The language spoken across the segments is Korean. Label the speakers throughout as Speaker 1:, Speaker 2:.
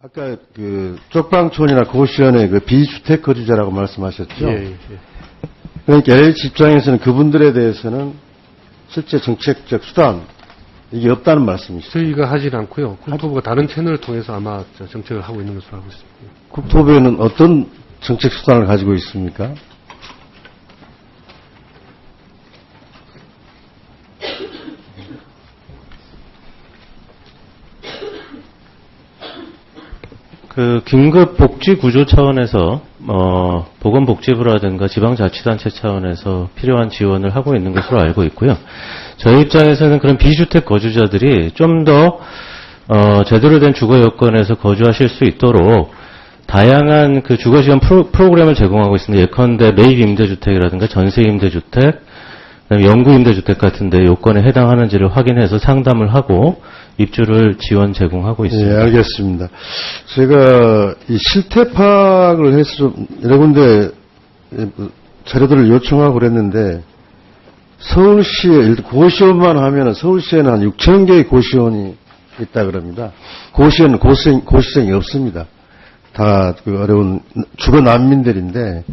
Speaker 1: 아까 그 쪽방촌이나 고시원의 그 비주택 거주자라고 말씀하셨죠?
Speaker 2: 예, 예.
Speaker 1: 그러니까 LH 입장에서는 그분들에 대해서는 실제 정책적 수단 이게 없다는 말씀이시죠?
Speaker 2: 저희가 하진 않고요. 국토부가 다른 채널을 통해서 아마 저 정책을 하고 있는 것으로 알고 있습니다.
Speaker 1: 국토부에는 어떤 정책 수단을 가지고 있습니까?
Speaker 3: 그 긴급 복지 구조 차원에서 어, 보건복지부라든가 지방자치단체 차원에서 필요한 지원을 하고 있는 것으로 알고 있고요. 저희 입장에서는 그런 비주택 거주자들이 좀더 어, 제대로 된 주거 여건에서 거주하실 수 있도록 다양한 그 주거 지원 프로, 프로그램을 제공하고 있습니다. 예컨대 매입 임대주택이라든가 전세 임대주택, 그다음에 영구 임대주택 같은데 요건에 해당하는지를 확인해서 상담을 하고 입주를 지원 제공하고 있습니다.
Speaker 1: 예, 알겠습니다. 제가 이 실태 파악을 해서 좀 여러 군데 예, 뭐 자료들을 요청하고 그랬는데 서울시에 고시원만 하면은 서울시에는 한 6천 개의 고시원이 있다 그럽니다. 고시원은 고시생, 고시생이 없습니다. 다 그 어려운 주거 난민들인데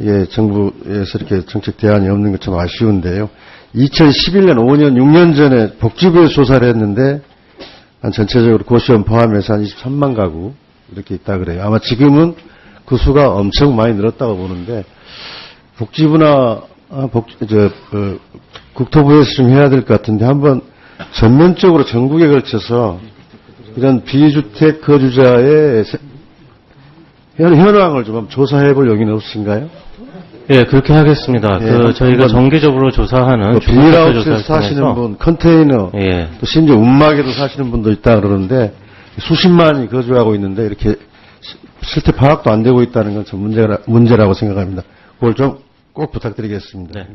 Speaker 1: 예, 정부에서 이렇게 정책 대안이 없는 것 참 아쉬운데요. 2011년, 5년, 6년 전에 복지부에 조사를 했는데 한 전체적으로 고시원 포함해서 한 23만 가구 이렇게 있다 그래요. 아마 지금은 그 수가 엄청 많이 늘었다고 보는데 복지부나 아, 복, 저, 그, 국토부에서 좀 해야 될 것 같은데 한번 전면적으로 전국에 걸쳐서 이런 비주택 거주자의 세- 현, 현황을 좀 조사해 볼 용의는 없으신가요?
Speaker 3: 예, 그렇게 하겠습니다.
Speaker 1: 예,
Speaker 3: 그 저희가 정기적으로 조사하는
Speaker 1: 비닐하우스에
Speaker 3: 조사를
Speaker 1: 사시는 분, 컨테이너,
Speaker 3: 예,
Speaker 1: 또 심지어 움막에도 사시는 분도 있다 그러는데 수십만이 거주하고 있는데 이렇게 시- 실태 파악도 안 되고 있다는 건 좀 문제라, 문제라고 생각합니다. 그걸 좀 꼭 부탁드리겠습니다.
Speaker 3: 네.